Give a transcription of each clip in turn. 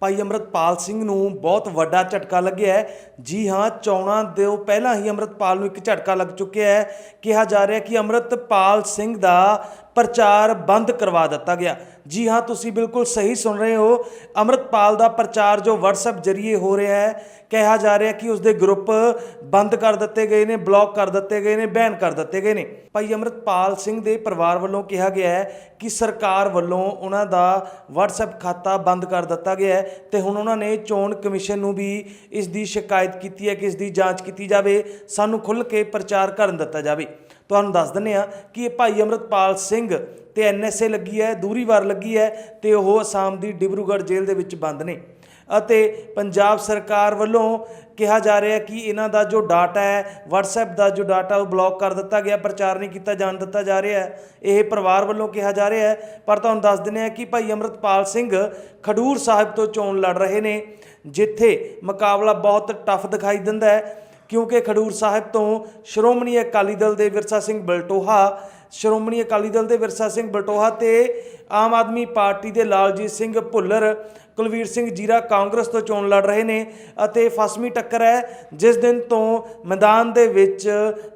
ਭਾਈ ਅਮਰਤਪਾਲ ਸਿੰਘ ਨੂੰ ਬਹੁਤ ਵੱਡਾ ਝਟਕਾ ਲੱਗਿਆ ਹੈ। ਜੀ ਹਾਂ, ਚੋਣਾਂ ਦੇ ਪਹਿਲਾਂ ਹੀ ਅਮਰਤਪਾਲ ਨੂੰ ਇੱਕ ਝਟਕਾ ਲੱਗ ਚੁੱਕਿਆ ਹੈ। ਕਿਹਾ ਜਾ ਰਿਹਾ ਕਿ ਅਮਰਤਪਾਲ ਸਿੰਘ ਦਾ ਪ੍ਰਚਾਰ ਬੰਦ ਕਰਵਾ ਦਿੱਤਾ ਗਿਆ। ਜੀ ਹਾਂ, ਤੁਸੀਂ ਬਿਲਕੁਲ ਸਹੀ ਸੁਣ ਰਹੇ ਹੋ। ਅਮਰਤਪਾਲ ਦਾ ਪ੍ਰਚਾਰ ਜੋ WhatsApp ਜਰੀਏ ਹੋ ਰਿਹਾ ਹੈ, ਕਿਹਾ ਜਾ ਰਿਹਾ ਕਿ ਉਸਦੇ ਗਰੁੱਪ ਬੰਦ ਕਰ ਦਿੱਤੇ ਗਏ ਨੇ ਬਲੌਕ ਕਰ ਦਿੱਤੇ ਗਏ ਨੇ ਬੈਨ ਕਰ ਦਿੱਤੇ ਗਏ ਨੇ। ਭਾਈ ਅਮਰਤਪਾਲ ਸਿੰਘ ਦੇ ਪਰਿਵਾਰ ਵੱਲੋਂ ਕਿਹਾ ਗਿਆ ਹੈ ਕਿ ਸਰਕਾਰ ਵੱਲੋਂ ਉਹਨਾਂ ਦਾ WhatsApp ਖਾਤਾ ਬੰਦ ਕਰ ਦਿੱਤਾ ਗਿਆ ਹੈ ਤੇ ਹੁਣ ਉਹਨਾਂ ਨੇ ਚੋਣ ਕਮਿਸ਼ਨ ਨੂੰ ਵੀ ਇਸ ਦੀ ਸ਼ਿਕਾਇਤ ਕੀਤੀ ਹੈ ਕਿ ਇਸ ਦੀ ਜਾਂਚ ਕੀਤੀ ਜਾਵੇ। ਸਾਨੂੰ ਖੁੱਲ੍ਹ ਕੇ ਪ੍ਰਚਾਰ ਕਰਨ ਦਿੱਤਾ ਜਾਵੇ। ਤੁਹਾਨੂੰ ਦੱਸ ਦਿੰਨੇ ਆ ਕਿ ਇਹ ਭਾਈ ਅਮਰਤਪਾਲ ਸਿੰਘ ਤੇ ਐਨਐਸਏ ਲੱਗੀ ਹੈ, ਦੂਰੀ ਵਾਰ ਲੱਗੀ ਹੈ ਤੇ ਉਹ ਅਸਾਮ ਦੀ ਡਿਬਰੂਗੜ੍ਹ ਜੇਲ੍ਹ ਦੇ ਵਿੱਚ ਬੰਦ ਨੇ। ਅਤੇ ਪੰਜਾਬ ਸਰਕਾਰ ਵੱਲੋਂ ਕਿਹਾ ਜਾ ਰਿਹਾ ਕਿ ਇਹਨਾਂ ਦਾ ਜੋ ਡਾਟਾ ਹੈ, WhatsApp ਦਾ ਜੋ ਡਾਟਾ ਉਹ ਬਲੌਕ ਕਰ ਦਿੱਤਾ ਗਿਆ, ਪ੍ਰਚਾਰ ਨਹੀਂ ਕੀਤਾ, ਜਾਣ ਦਿੱਤਾ ਜਾ ਰਿਹਾ ਹੈ। ਇਹ ਪਰਿਵਾਰ ਵੱਲੋਂ ਕਿਹਾ ਜਾ ਰਿਹਾ ਹੈ, ਪਰ ਤੁਹਾਨੂੰ ਦੱਸ ਦਿੰਦੇ ਆ ਕਿ ਭਾਈ ਅਮਰਤਪਾਲ ਸਿੰਘ ਖਡੂਰ ਸਾਹਿਬ ਤੋਂ ਚੋਣ ਲੜ ਰਹੇ ਨੇ, ਜਿੱਥੇ ਮੁਕਾਬਲਾ ਬਹੁਤ ਟਫ ਦਿਖਾਈ ਦਿੰਦਾ ਹੈ। ਕਿਉਂਕਿ ਖਡੂਰ ਸਾਹਿਬ ਤੋਂ ਸ਼੍ਰੋਮਣੀ ਅਕਾਲੀ ਦਲ ਦੇ ਵਿਰਸਾ ਸਿੰਘ ਬਲਟੋਹਾ, ਸ਼੍ਰੋਮਣੀ ਅਕਾਲੀ ਦਲ ਦੇ ਵਿਰਸਾ ਸਿੰਘ ਬਲਟੋਹਾ ਤੇ ਆਮ ਆਦਮੀ ਪਾਰਟੀ ਦੇ ਲਾਲਜੀਤ ਸਿੰਘ ਭੁੱਲਰ ਕੁਲਵੀਰ ਸਿੰਘ ਜੀਰਾ ਕਾਂਗਰਸ ਤੋਂ ਚੋਣ ਲੜ ਰਹੇ ਨੇ ਅਤੇ ਫਸਵੀਂ ਟੱਕਰ ਹੈ, ਜਿਸ ਦਿਨ ਤੋਂ ਮੈਦਾਨ ਦੇ ਵਿੱਚ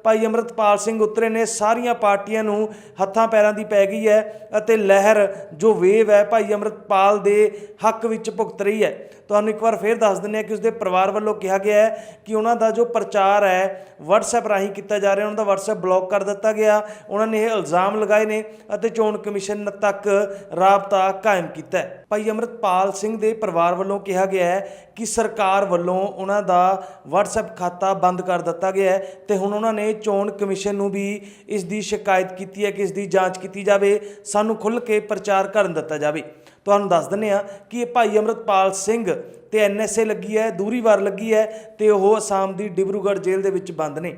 ਭਾਈ ਅਮਰਤਪਾਲ ਸਿੰਘ ਉਤਰੇ ਨੇ, ਸਾਰੀਆਂ ਪਾਰਟੀਆਂ ਨੂੰ ਹੱਥਾਂ ਪੈਰਾਂ ਦੀ ਪੈ ਗਈ ਹੈ ਅਤੇ ਲਹਿਰ ਜੋ ਵੇਵ ਹੈ ਭਾਈ ਅਮਰਤਪਾਲ ਦੇ ਹੱਕ ਵਿੱਚ ਭੁਗਤ ਰਹੀ ਹੈ। ਤੁਹਾਨੂੰ ਇੱਕ ਵਾਰ ਫੇਰ ਦੱਸ ਦਿੰਦੇ ਹਾਂ ਕਿ ਉਸਦੇ ਪਰਿਵਾਰ ਵੱਲੋਂ ਕਿਹਾ ਗਿਆ ਹੈ ਕਿ ਉਹਨਾਂ ਦਾ ਜੋ ਪ੍ਰਚਾਰ ਹੈ, WhatsApp ਰਾਹੀਂ ਕੀਤਾ ਜਾ ਰਿਹਾ, ਉਹਨਾਂ ਦਾ WhatsApp ਬਲੌਕ ਕਰ ਦਿੱਤਾ ਗਿਆ। ਉਹਨਾਂ ਨੇ ਇਹ ਇਲਜ਼ਾਮ ਲਗਾਏ ਨੇ ਅਤੇ ਚੋਣ ਕਮਿਸ਼ਨ ਤੱਕ ਰਾਬਤਾ ਕਾਇਮ ਕੀਤਾ ਹੈ। ਭਾਈ ਅਮਰਤਪਾਲ ਸਿੰਘ ਦੇ ਪਰਿਵਾਰ ਵੱਲੋਂ ਕਿਹਾ ਗਿਆ ਹੈ ਕਿ ਸਰਕਾਰ ਵੱਲੋਂ ਉਹਨਾਂ ਦਾ WhatsApp ਖਾਤਾ ਬੰਦ ਕਰ ਦਿੱਤਾ ਗਿਆ ਹੈ ਤੇ ਹੁਣ ਉਹਨਾਂ ਨੇ ਚੋਣ ਕਮਿਸ਼ਨ ਨੂੰ ਵੀ ਇਸ ਦੀ ਸ਼ਿਕਾਇਤ ਕੀਤੀ ਹੈ ਕਿ ਇਸ ਦੀ ਜਾਂਚ ਕੀਤੀ ਜਾਵੇ, ਸਾਨੂੰ ਖੁੱਲ੍ਹ ਕੇ ਪ੍ਰਚਾਰ ਕਰਨ ਦਿੱਤਾ ਜਾਵੇ। ਤੁਹਾਨੂੰ ਦੱਸ ਦਿੰਨੇ ਆ ਕਿ ਇਹ ਭਾਈ ਅਮਰਤਪਾਲ ਸਿੰਘ ਤੇ ਐਨਐਸਏ ਲੱਗੀ ਹੈ, ਦੂਰੀ ਵਾਰ ਲੱਗੀ ਹੈ ਤੇ ਉਹ ਅਸਾਮ ਦੀ ਡਿਬਰੂਗੜ੍ਹ ਜੇਲ੍ਹ ਦੇ ਵਿੱਚ ਬੰਦ ਨੇ।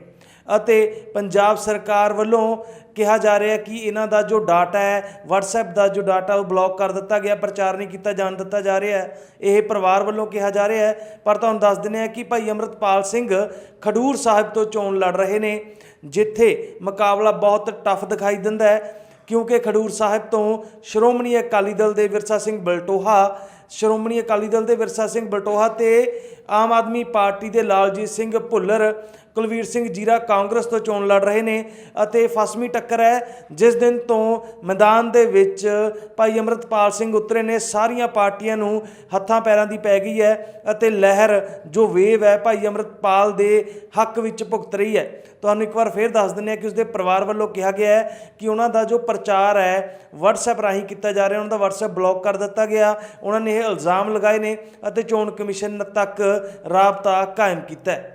ਅਤੇ ਪੰਜਾਬ ਸਰਕਾਰ ਵੱਲੋਂ ਕਿਹਾ ਜਾ ਰਿਹਾ ਕਿ ਇਹਨਾਂ ਦਾ ਜੋ ਡਾਟਾ ਹੈ, WhatsApp ਦਾ ਜੋ ਡਾਟਾ ਉਹ ਬਲੌਕ ਕਰ ਦਿੱਤਾ ਗਿਆ, ਪ੍ਰਚਾਰ ਨਹੀਂ ਕੀਤਾ, ਜਾਣ ਦਿੱਤਾ ਜਾ ਰਿਹਾ ਹੈ। ਇਹ ਪਰਿਵਾਰ ਵੱਲੋਂ ਕਿਹਾ ਜਾ ਰਿਹਾ ਹੈ, ਪਰ ਤੁਹਾਨੂੰ ਦੱਸ ਦਿੰਦੇ ਆ ਕਿ ਭਾਈ ਅਮਰਤਪਾਲ ਸਿੰਘ ਖਡੂਰ ਸਾਹਿਬ ਤੋਂ ਚੋਣ ਲੜ ਰਹੇ ਨੇ, ਜਿੱਥੇ ਮੁਕਾਬਲਾ ਬਹੁਤ ਟਫ ਦਿਖਾਈ ਦਿੰਦਾ ਹੈ, ਕਿਉਂਕਿ ਖਡੂਰ ਸਾਹਿਬ ਤੋਂ ਸ਼੍ਰੋਮਣੀ ਅਕਾਲੀ ਦਲ ਦੇ ਵਿਰਸਾ ਸਿੰਘ ਬਲਟੋਹਾ ਸ਼੍ਰੋਮਣੀ ਅਕਾਲੀ ਦਲ ਦੇ ਵਿਰਸਾ ਸਿੰਘ ਬਲਟੋਹਾ ਤੇ ਆਮ ਆਦਮੀ ਪਾਰਟੀ ਦੇ ਲਾਲਜੀਤ ਸਿੰਘ ਭੁੱਲਰ, ਕੁਲਵੀਰ ਸਿੰਘ ਜੀਰਾ ਕਾਂਗਰਸ ਤੋਂ ਚੋਣ ਲੜ ਰਹੇ ਨੇ ਅਤੇ ਫਸਮੀ ਟੱਕਰ ਹੈ, ਜਿਸ ਦਿਨ ਤੋਂ ਮੈਦਾਨ ਦੇ ਵਿੱਚ ਭਾਈ ਅਮਰਤਪਾਲ ਸਿੰਘ ਉਤਰੇ ਨੇ। ਸਾਰੀਆਂ ਪਾਰਟੀਆਂ ਨੂੰ ਹੱਥਾਂ ਪੈਰਾਂ ਦੀ ਪੈ ਗਈ ਹੈ ਅਤੇ ਲਹਿਰ ਜੋ ਵੇਵ ਹੈ ਭਾਈ ਅਮਰਤਪਾਲ ਦੇ ਹੱਕ ਵਿੱਚ ਭੁਗਤ ਰਹੀ ਹੈ। ਤੁਹਾਨੂੰ ਇੱਕ ਵਾਰ ਫੇਰ ਦੱਸ ਦਿੰਦੇ ਹਾਂ ਕਿ ਉਸਦੇ ਪਰਿਵਾਰ ਵੱਲੋਂ ਕਿਹਾ ਗਿਆ ਹੈ ਕਿ ਉਹਨਾਂ ਦਾ ਜੋ ਪ੍ਰਚਾਰ ਹੈ, WhatsApp ਰਾਹੀਂ ਕੀਤਾ ਜਾ ਰਿਹਾ, ਉਹਨਾਂ ਦਾ WhatsApp ਬਲੌਕ ਕਰ ਦਿੱਤਾ ਗਿਆ। ਉਹਨਾਂ ਨੇ ਇਹ ਇਲਜ਼ਾਮ ਲਗਾਏ ਨੇ ਅਤੇ ਚੋਣ ਕਮਿਸ਼ਨ ਤੱਕ ਰਾਬਤਾ ਕਾਇਮ ਕੀਤਾ ਹੈ।